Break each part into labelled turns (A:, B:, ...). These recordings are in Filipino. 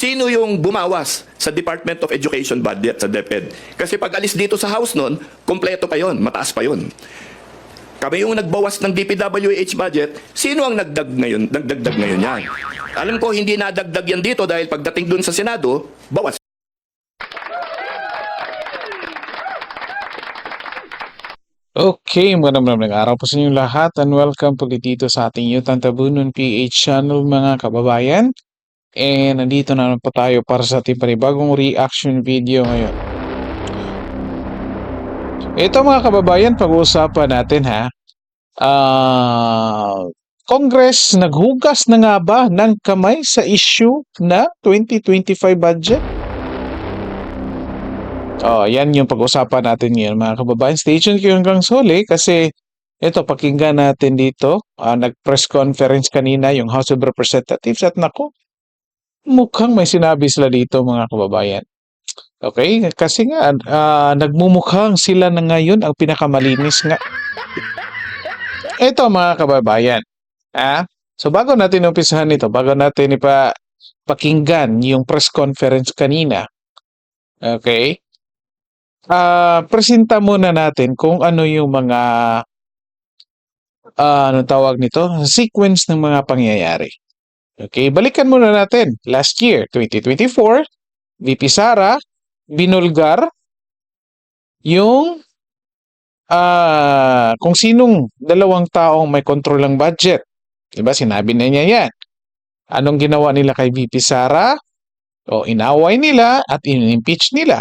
A: Sino yung bumawas sa Department of Education budget sa DepEd? Kasi pag alis dito sa House noon, kompleto pa yon, mataas pa yon. Kami yung nagbawas ng DPWH budget, sino ang nagdag ngayon, nagdagdag ngayon yan? Alam ko hindi nadagdag yan dito dahil pagdating dun sa Senado, bawas
B: Okay, magandang araw po sa inyong lahat and welcome po dito sa ating Yutan Tabunon PH channel mga kababayan. And nandito na po tayo para sa ating panibagong reaction video ngayon. Ito mga kababayan, pag-uusapan natin ha. Ah, Congress naghugas na nga ba ng kamay sa issue na 2025 budget? Oh, yan yung pag-usapan natin ngayon mga kababayan. Stay tuned kayo hanggang huli kasi ito, pakinggan natin dito. Ah, nag-press conference kanina yung House of Representatives at nako, mukhang may sinabi sila dito mga kababayan. Okay? Kasi nga, ah, nagmumukhang sila na ngayon ang pinakamalinis nga. Ito mga kababayan. Ah, so bago natin umpisahan ito, bago natin ipa pakinggan yung press conference kanina. Okay? Ah, presenta muna natin kung ano yung mga ah, ano tawag nito, sequence ng mga pangyayari. Okay, balikan muna natin. Last year, 2024, VP Sara binulgar yung ah kung sinong dalawang taong may kontrol ng budget. 'Di ba? Sinabi na niya 'yan. Anong ginawa nila kay VP Sara? O inaway nila at in-impeach nila.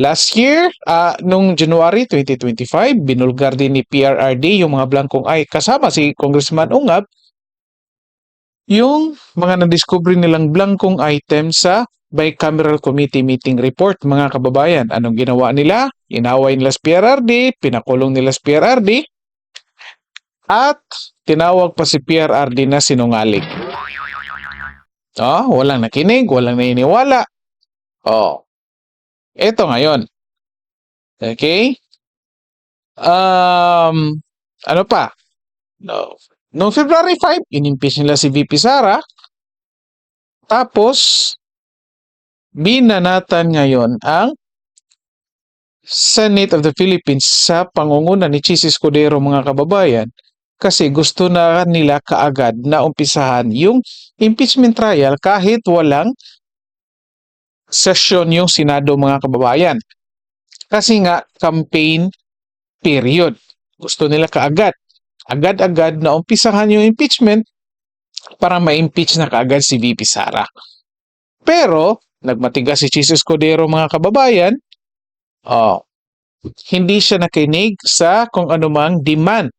B: Last year, ah, nung January 2025, binulgar din ni PRRD yung mga blankong ay kasama si Congressman Ungab yung mga nadiscover nilang blankong item sa bicameral committee meeting report mga kababayan. Anong ginawa nila? Inaway nila sa PRRD, pinakulong nila sa PRRD, at tinawag pa si PRRD na sinungaling. Oh, walang nakinig, walang naniniwala. Oh, ito ngayon. Okay? Um, ano pa? No. Noong February 5, inimpeach nila si VP Sara. Tapos, binanatan ngayon ang Senate of the Philippines sa pangunguna ni Chis Escudero mga kababayan kasi gusto na nila kaagad na umpisahan yung impeachment trial kahit walang sesyon yung Senado mga kababayan. Kasi nga, campaign period. Gusto nila kaagad. Agad-agad na umpisahan yung impeachment para ma-impeach na kaagad si VP Sara. Pero, nagmatigas si Chis Escudero mga kababayan, oh, hindi siya nakinig sa kung anumang demand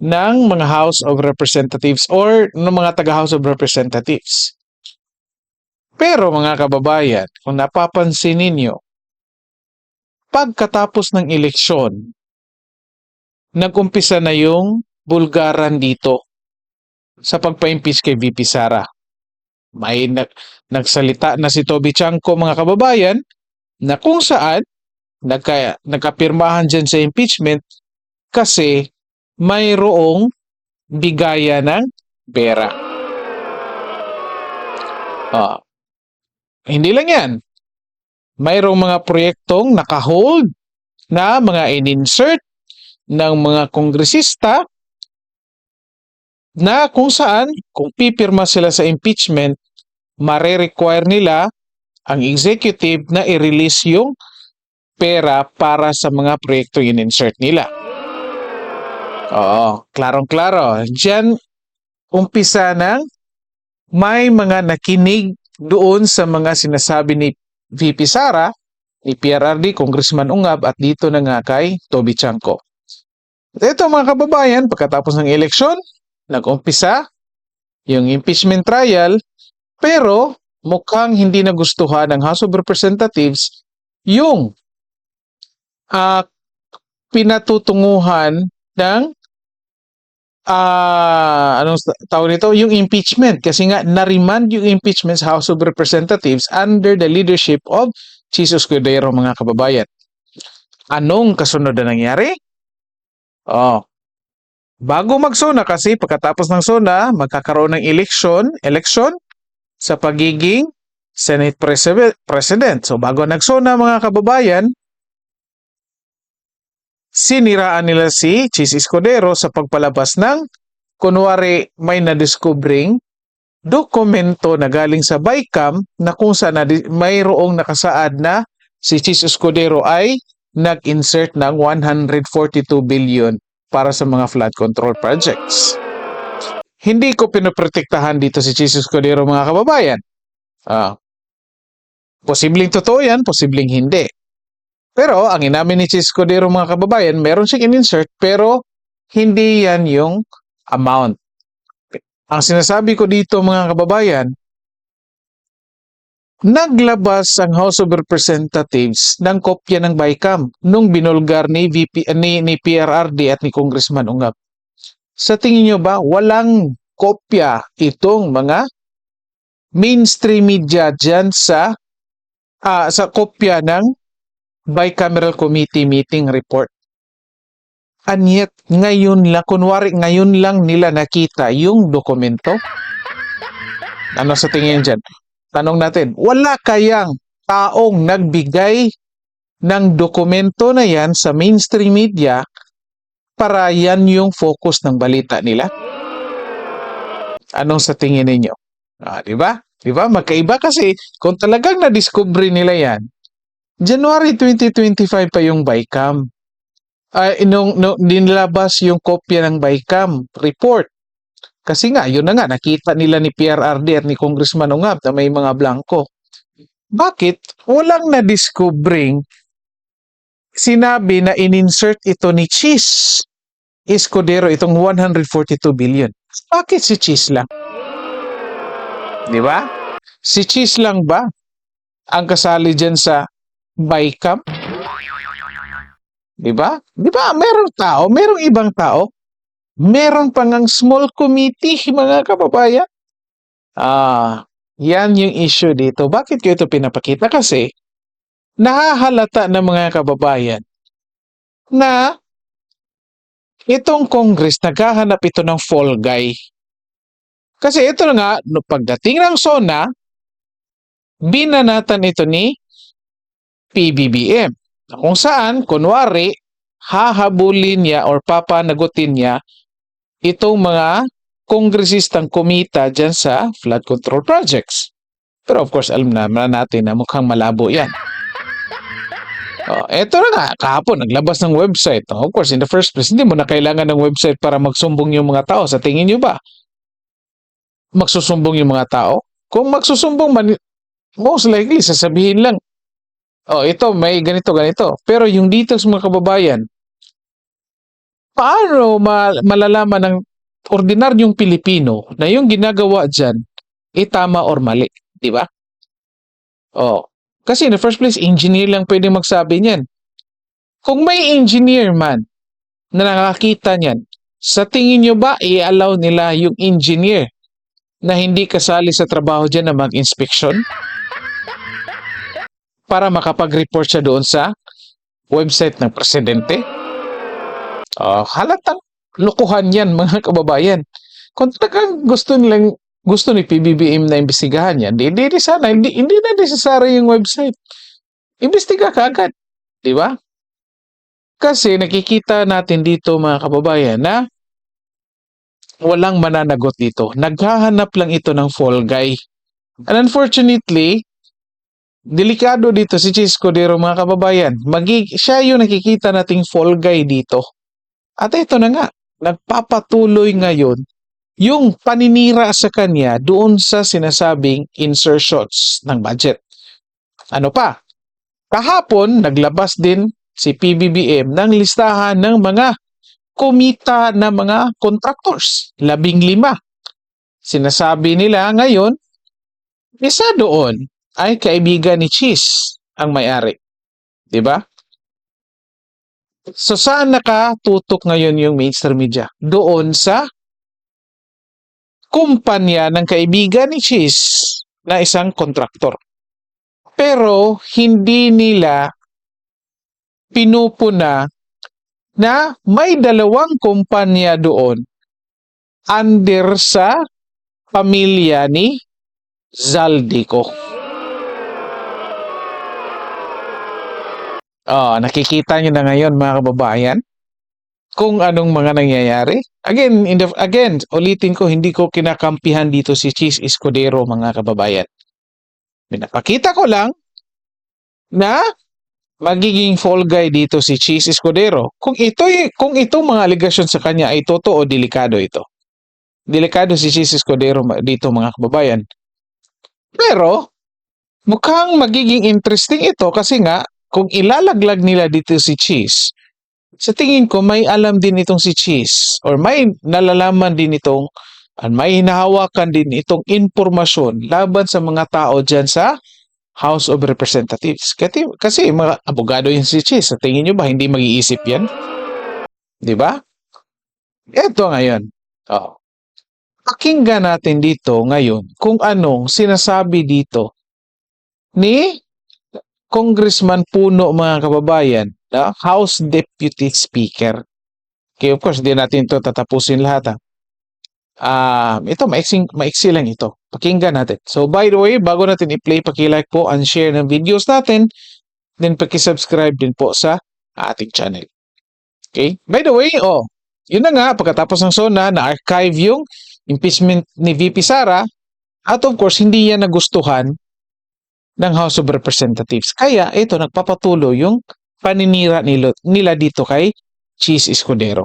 B: ng mga House of Representatives or ng mga taga-House of Representatives. Pero mga kababayan, kung napapansin ninyo, pagkatapos ng eleksyon, nag-umpisa na yung bulgaran dito sa pagpa-impeach kay VP Sara. May nag nagsalita na si Toby Chanko mga kababayan na kung saan nagka, nagkapirmahan dyan sa impeachment kasi mayroong bigaya ng pera. Ah, hindi lang yan. Mayroong mga proyektong naka-hold na mga in-insert ng mga kongresista na kung saan, kung pipirma sila sa impeachment, mare-require nila ang executive na i-release yung pera para sa mga proyekto in-insert nila. Oo, klarong-klaro. Diyan, umpisa ng may mga nakinig doon sa mga sinasabi ni VP Sara, ni PRRD, Congressman Ungab, at dito na nga kay Toby Chanko. Ito mga kababayan, pagkatapos ng eleksyon, nag-umpisa yung impeachment trial, pero mukhang hindi nagustuhan ng House of Representatives yung ah, pinatutunguhan ng ah anong tawag nito? Yung impeachment. Kasi nga, narimand yung impeachment sa House of Representatives under the leadership of Jesus Cordero, mga kababayan. Anong kasunod na nangyari? Oh, bago magsona kasi pagkatapos ng sona, magkakaroon ng election, election sa pagiging Senate Presi- President. So bago nagsona mga kababayan, siniraan nila si Chis Escudero sa pagpalabas ng kunwari may nadiskubring dokumento na galing sa BICAM na kung saan mayroong nakasaad na si Chis Escudero ay nag-insert ng 142 billion para sa mga flood control projects. Hindi ko pinoprotektahan dito si Chis Escudero mga kababayan. Ah, posibleng totoo yan, posibleng hindi. Pero ang inamin ni Chis Escudero mga kababayan, meron siyang in-insert pero hindi yan yung amount. Ang sinasabi ko dito mga kababayan, naglabas ang House of Representatives ng kopya ng BICAM nung binulgar ni, VP, ni, ni PRRD at ni Congressman Ungab. Sa tingin nyo ba, walang kopya itong mga mainstream media dyan sa, ah, sa kopya ng bicameral committee meeting report? And yet, ngayon lang, kunwari ngayon lang nila nakita yung dokumento. Ano sa tingin dyan? Tanong natin, wala kayang taong nagbigay ng dokumento na yan sa mainstream media para yan yung focus ng balita nila? Anong sa tingin ninyo? Ah, di ba? Di ba? Magkaiba kasi kung talagang na-discover nila yan, January 2025 pa yung BICAM. Ay, nung, nung dinilabas yung kopya ng BICAM report. Kasi nga, yun na nga, nakita nila ni PRRD at ni Congressman Ungab na may mga blanco. Bakit? Walang na-discovering sinabi na in-insert ito ni Cheese Escudero itong 142 billion. Bakit si Cheese lang? Di ba? Si Cheese lang ba ang kasali dyan sa BICAM? Di ba? Di ba? Merong tao, merong ibang tao. Meron pang ang small committee, mga kababayan. Ah, yan yung issue dito. Bakit ko ito pinapakita? Kasi nahahalata ng mga kababayan na itong Congress naghahanap ito ng fall guy. Kasi ito nga, no, pagdating ng SONA, binanatan ito ni PBBM. Kung saan, kunwari, hahabulin niya or papanagutin niya itong mga kongresistang kumita dyan sa flood control projects. Pero of course, alam naman natin na mukhang malabo yan. Oh, eto na nga, kahapon naglabas ng website. Oh, of course, in the first place, hindi mo na kailangan ng website para magsumbong yung mga tao. Sa tingin nyo ba? Magsusumbong yung mga tao? Kung magsusumbong man, most likely, sasabihin lang, oh, ito, may ganito, ganito. Pero yung details mga kababayan, paano ma- malalaman ng ordinaryong Pilipino na yung ginagawa dyan, eh tama or mali? Di ba? Oh, kasi in the first place, engineer lang pwede magsabi niyan. Kung may engineer man na nakakita niyan, sa tingin nyo ba i-allow nila yung engineer na hindi kasali sa trabaho dyan na mag-inspection? Para makapag-report siya doon sa website ng presidente? Oh, halatang lokohan yan mga kababayan. Kung talagang gusto nilang gusto ni PBBM na imbestigahan yan, di, di, di sana, hindi, hindi na necessary yung website. Imbestiga ka agad. Di ba? Kasi nakikita natin dito mga kababayan na walang mananagot dito. Naghahanap lang ito ng fall guy. And unfortunately, delikado dito si Chisco Dero mga kababayan. Magig siya yung nakikita nating fall guy dito. At ito na nga, nagpapatuloy ngayon yung paninira sa kanya doon sa sinasabing insertions ng budget. Ano pa? Kahapon, naglabas din si PBBM ng listahan ng mga kumita na mga contractors. Labing lima. Sinasabi nila ngayon, isa doon ay kaibigan ni Cheese ang may-ari. Ba? So saan nakatutok ngayon yung mainstream media? Doon sa kumpanya ng kaibigan ni Cheese na isang kontraktor. Pero hindi nila pinupuna na may dalawang kumpanya doon under sa pamilya ni Zaldico. Oh, nakikita niyo na ngayon mga kababayan kung anong mga nangyayari. Again, in the, again, ulitin ko, hindi ko kinakampihan dito si Cheese Escudero mga kababayan. Pinapakita ko lang na magiging fall guy dito si Cheese Escudero. Kung ito kung itong mga aligasyon sa kanya ay totoo, delikado ito. Delikado si Cheese Escudero dito mga kababayan. Pero mukhang magiging interesting ito kasi nga kung ilalaglag nila dito si Cheese, sa tingin ko may alam din itong si Cheese or may nalalaman din itong at may hinahawakan din itong impormasyon laban sa mga tao dyan sa House of Representatives. Kasi, kasi mga abogado yung si Cheese. Sa tingin nyo ba hindi mag-iisip yan? Di ba? Ito ngayon. Oh. Pakinggan natin dito ngayon kung anong sinasabi dito ni Congressman Puno mga kababayan, na House Deputy Speaker. Okay, of course, hindi natin ito tatapusin lahat. Ha? Ah, ito maiksing maiksi lang ito. Pakinggan natin. So by the way, bago natin i-play, paki-like po and share ng videos natin, then paki-subscribe din po sa ating channel. Okay? By the way, oh, yun na nga pagkatapos ng SONA na archive yung impeachment ni VP Sara at of course hindi yan nagustuhan ng House of Representatives. Kaya ito nagpapatuloy yung paninira nila, dito kay Cheese Escudero.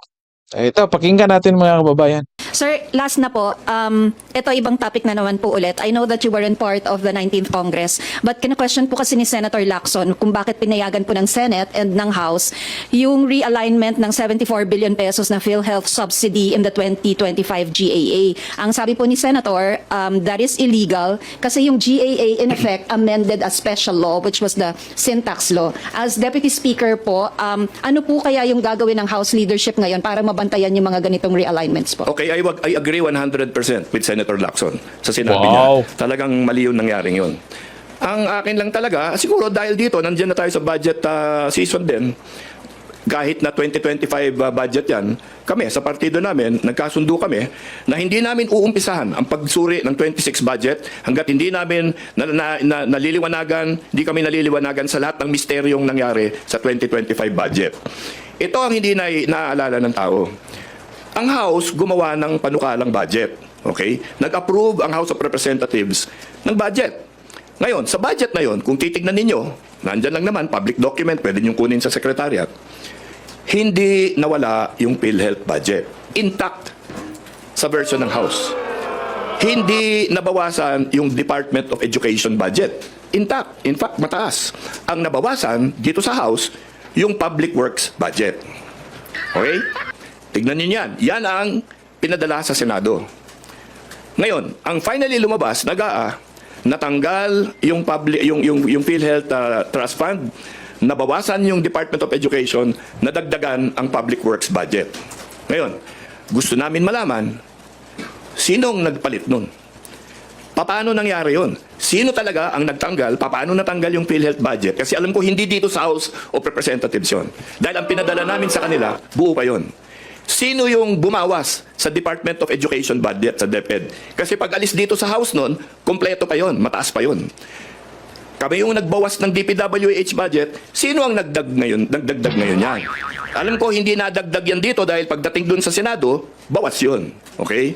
B: Ito, pakinggan natin mga kababayan.
C: Sir, last na po, um, ito ibang topic na naman po ulit. I know that you weren't part of the 19th Congress, but kina-question po kasi ni Senator Lacson kung bakit pinayagan po ng Senate and ng House yung realignment ng 74 billion pesos na PhilHealth subsidy in the 2025 GAA. Ang sabi po ni Senator, um, that is illegal kasi yung GAA in effect amended a special law which was the syntax law. As Deputy Speaker po, um, ano po kaya yung gagawin ng House leadership ngayon para mabantayan yung mga ganitong realignments po?
A: Okay, wag- I agree 100% with Senator Lacson sa sinabi
B: Wow.
A: niya. Talagang mali yung nangyaring yun. Ang akin lang talaga, siguro dahil dito, nandiyan na tayo sa budget ah, season din, kahit na 2025 ah, budget yan, kami sa partido namin, nagkasundo kami na hindi namin uumpisahan ang pagsuri ng 26 budget hanggat hindi namin na, na, na, naliliwanagan, hindi kami naliliwanagan sa lahat ng misteryong nangyari sa 2025 budget. Ito ang hindi na, naaalala ng tao. Ang House gumawa ng panukalang budget. Okay? Nag-approve ang House of Representatives ng budget. Ngayon, sa budget na yon, kung titignan ninyo, nandyan lang naman, public document, pwede nyo kunin sa secretariat, hindi nawala yung PhilHealth budget. Intact sa version ng House. Hindi nabawasan yung Department of Education budget. Intact. In fact, mataas. Ang nabawasan dito sa House, yung Public Works budget. Okay? Tignan niyo yan. Yan ang pinadala sa Senado. Ngayon, ang finally lumabas, nagaa, natanggal yung public yung yung yung PhilHealth uh, Trust Fund, nabawasan yung Department of Education, nadagdagan ang Public Works budget. Ngayon, gusto namin malaman sinong nagpalit nun. Paano nangyari yon? Sino talaga ang nagtanggal? Paano natanggal yung PhilHealth budget? Kasi alam ko hindi dito sa House of Representatives yon. Dahil ang pinadala namin sa kanila, buo pa yon. Sino yung bumawas sa Department of Education budget sa DepEd? Kasi pag alis dito sa House nun, kompleto pa yon, mataas pa yon. Kami yung nagbawas ng DPWH budget, sino ang nagdag ngayon, nagdagdag ngayon yan? Alam ko hindi nadagdag yan dito dahil pagdating dun sa Senado, bawas yun. Okay?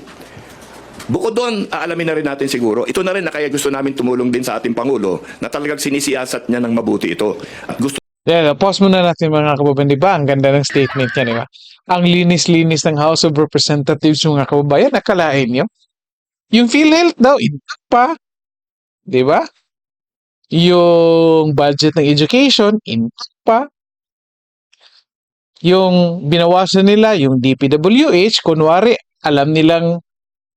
A: Bukod doon, aalamin na rin natin siguro, ito na rin na kaya gusto namin tumulong din sa ating Pangulo na talagang sinisiyasat niya ng mabuti ito. At gusto
B: Yeah, pause muna natin mga kababayan, di ba? Ang ganda ng statement niya, di ba? Ang linis-linis ng House of Representatives mga kababayan, nakalain niyo. Yung PhilHealth daw, intact pa. Di ba? Yung budget ng education, intact pa. Yung binawasan nila, yung DPWH, kunwari, alam nilang,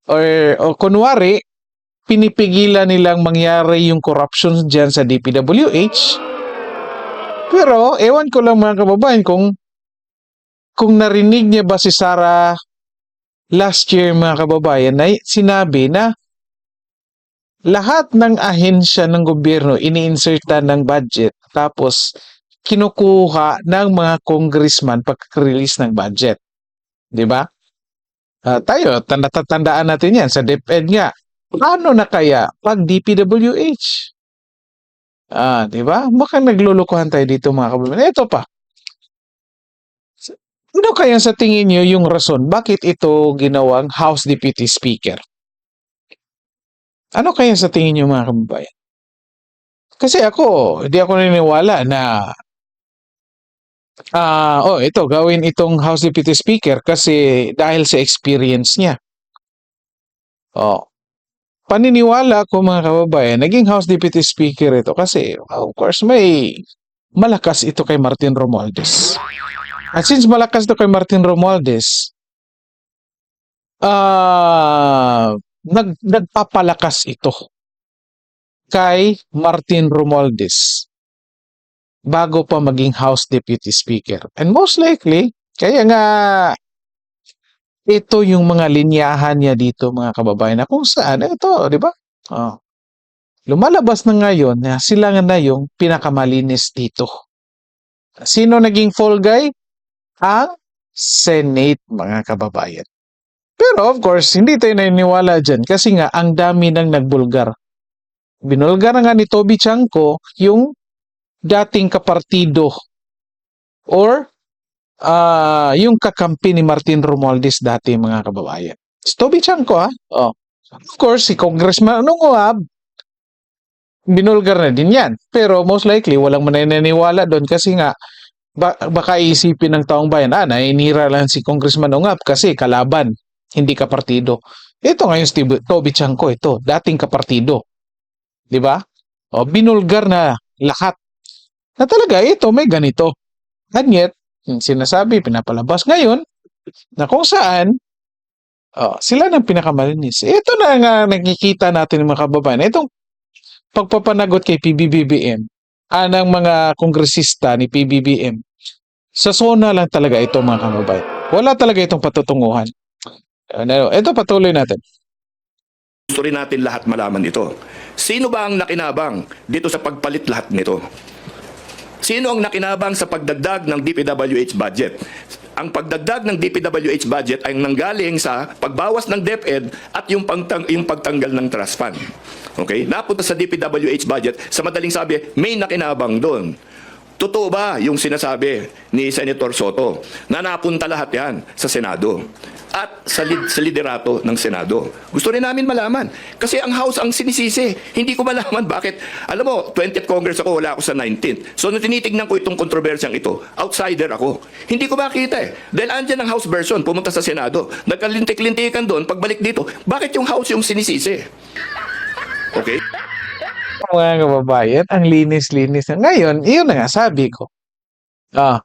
B: or, o kunwari, pinipigilan nilang mangyari yung corruption dyan sa DPWH. Pero, ewan ko lang mga kababayan kung kung narinig niya ba si Sarah last year mga kababayan na sinabi na lahat ng ahensya ng gobyerno ini-insertan ng budget tapos kinukuha ng mga congressman pagka-release ng budget. 'Di ba? Ah, tayo, tanda tandaan natin yan sa DepEd nga. Paano na kaya pag DPWH? Ah, di ba? Baka naglulukuhan tayo dito mga kababayan. Ito pa. Ano kaya sa tingin niyo yung rason bakit ito ginawang House Deputy Speaker? Ano kaya sa tingin niyo mga kababayan? Kasi ako, hindi ako naniniwala na ah, oh, ito gawin itong House Deputy Speaker kasi dahil sa experience niya. Oh. Paniniwala ko mga kababayan, naging House Deputy Speaker ito kasi of course may malakas ito kay Martin Romualdez. At since malakas ito kay Martin Romualdez, ah nag, nagpapalakas ito kay Martin Romualdez bago pa maging House Deputy Speaker. And most likely, kaya nga ito yung mga linyahan niya dito mga kababayan na kung saan ito, di ba? Oh. Lumalabas na ngayon na sila na yung pinakamalinis dito. Sino naging fall guy? Ang Senate mga kababayan. Pero of course, hindi tayo naniniwala dyan kasi nga ang dami nang nagbulgar. Binulgar nga ni Toby Chanko yung dating kapartido or ah yung kakampi ni Martin Romualdez dati mga kababayan. Si Toby Chanko ha? Oh. Of course, si Congressman Nunguab, binulgar na din yan. Pero most likely, walang mananiniwala doon kasi nga ba- baka isipin ng taong bayan, ah, nainira lang si Congressman Ungab kasi kalaban, hindi kapartido. Ito ngayon si Toby Chanko, ito, dating kapartido. Di ba? O, binulgar na lahat. Na talaga, ito may ganito. And yet, sinasabi, pinapalabas ngayon, na kung saan, oh, sila ng pinakamalinis. Ito na nga nakikita natin mga kababayan. Itong pagpapanagot kay PBBBM, anang mga kongresista ni PBBM, sa zona lang talaga ito mga kababayan. Wala talaga itong patutunguhan. Ano, ito patuloy natin.
A: Gusto rin natin lahat malaman ito. Sino ba ang nakinabang dito sa pagpalit lahat nito? Sino ang nakinabang sa pagdagdag ng DPWH budget? Ang pagdagdag ng DPWH budget ay nanggaling sa pagbawas ng DepEd at yung, pagtang, yung pagtanggal ng trust fund. Okay? Napunta sa DPWH budget, sa madaling sabi, may nakinabang doon. Totoo ba yung sinasabi ni Senator Soto na napunta lahat yan sa Senado at sa, lid, sa liderato ng Senado? Gusto rin namin malaman. Kasi ang House ang sinisisi. Hindi ko malaman bakit. Alam mo, 20th Congress ako, wala ako sa 19th. So, nung tinitignan ko itong kontrobersyang ito, outsider ako. Hindi ko makita eh. Dahil andyan ang House version, pumunta sa Senado. Nagkalintik-lintikan doon, pagbalik dito, bakit yung House yung sinisisi? Okay?
B: Mga kababayan, ang linis-linis na. Ngayon, iyon na nga, sabi ko. Ah,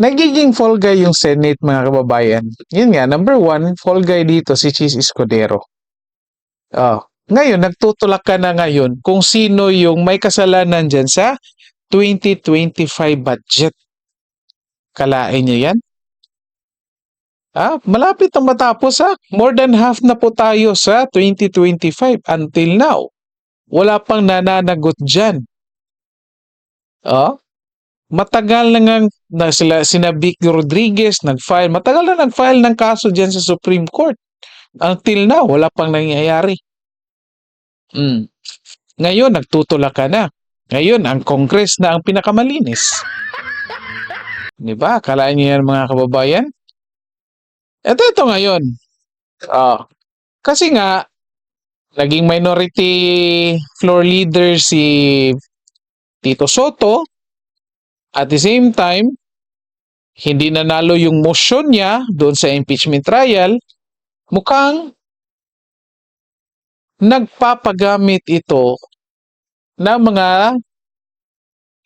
B: nagiging fall guy yung Senate, mga kababayan. Yun nga, number one, fall guy dito si Chis Escudero. Ah, ngayon, nagtutulak ka na ngayon kung sino yung may kasalanan dyan sa 2025 budget. Kalain niyo yan? Ah, malapit na matapos ha. More than half na po tayo sa 2025 until now. Wala pang nananagot dyan. Oh, matagal na nga na sila, sina Vic Rodriguez nag-file. Matagal na nag-file ng kaso dyan sa Supreme Court. Until now, wala pang nangyayari. Mm. Ngayon, nagtutulak ka na. Ngayon, ang Congress na ang pinakamalinis. Di ba? Akalaan niyo yan mga kababayan? Ito, ito ngayon. Ah, kasi nga, naging minority floor leader si Tito Soto. At the same time, hindi nanalo yung motion niya doon sa impeachment trial. Mukhang nagpapagamit ito ng mga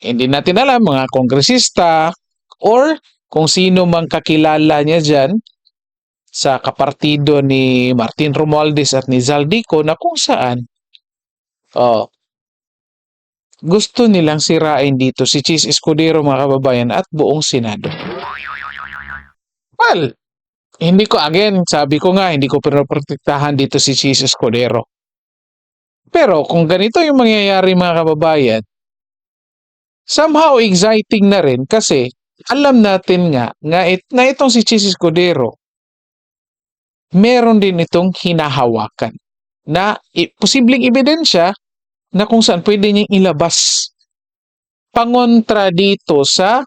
B: hindi natin alam, mga kongresista or kung sino mang kakilala niya dyan sa kapartido ni Martin Romualdez at ni Zaldico na kung saan oh, gusto nilang sirain dito si Chis Escudero mga kababayan at buong Senado. Well, hindi ko again, sabi ko nga, hindi ko pinoprotektahan dito si Chis Escudero. Pero kung ganito yung mangyayari mga kababayan, somehow exciting na rin kasi alam natin nga, nga it, na itong si Chis Escudero, meron din itong hinahawakan na posibleng ebidensya na kung saan pwede niyang ilabas pangontra dito sa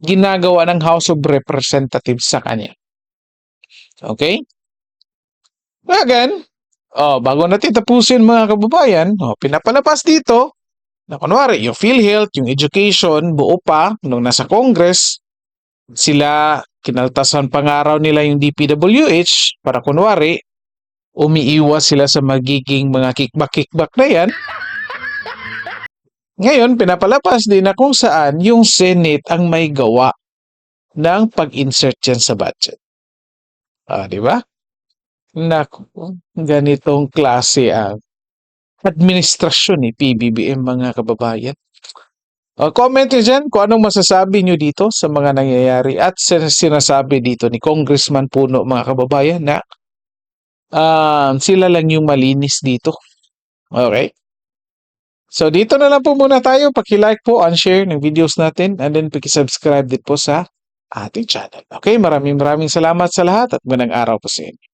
B: ginagawa ng House of Representatives sa kanya. Okay? Again, oh, bago natin tapusin mga kababayan, oh, pinapalabas dito na kunwari, yung PhilHealth, yung education, buo pa, nung nasa Congress, sila, kinaltasan pangaraw nila yung DPWH para kunwari, umiiwas sila sa magiging mga kickback-kickback na yan. Ngayon, pinapalapas din na kung saan yung Senate ang may gawa ng pag-insert yan sa budget. Ah, di ba? Naku, ganitong klase ang administrasyon ni PBBM mga kababayan. Uh, comment nyo dyan kung anong masasabi nyo dito sa mga nangyayari at sin- sinasabi dito ni Congressman Puno mga kababayan na ah, sila lang yung malinis dito. Okay? So dito na lang po muna tayo. Paki-like po, unshare ng videos natin and then paki-subscribe din po sa ating channel. Okay? Maraming maraming salamat sa lahat at magandang araw po sa inyo.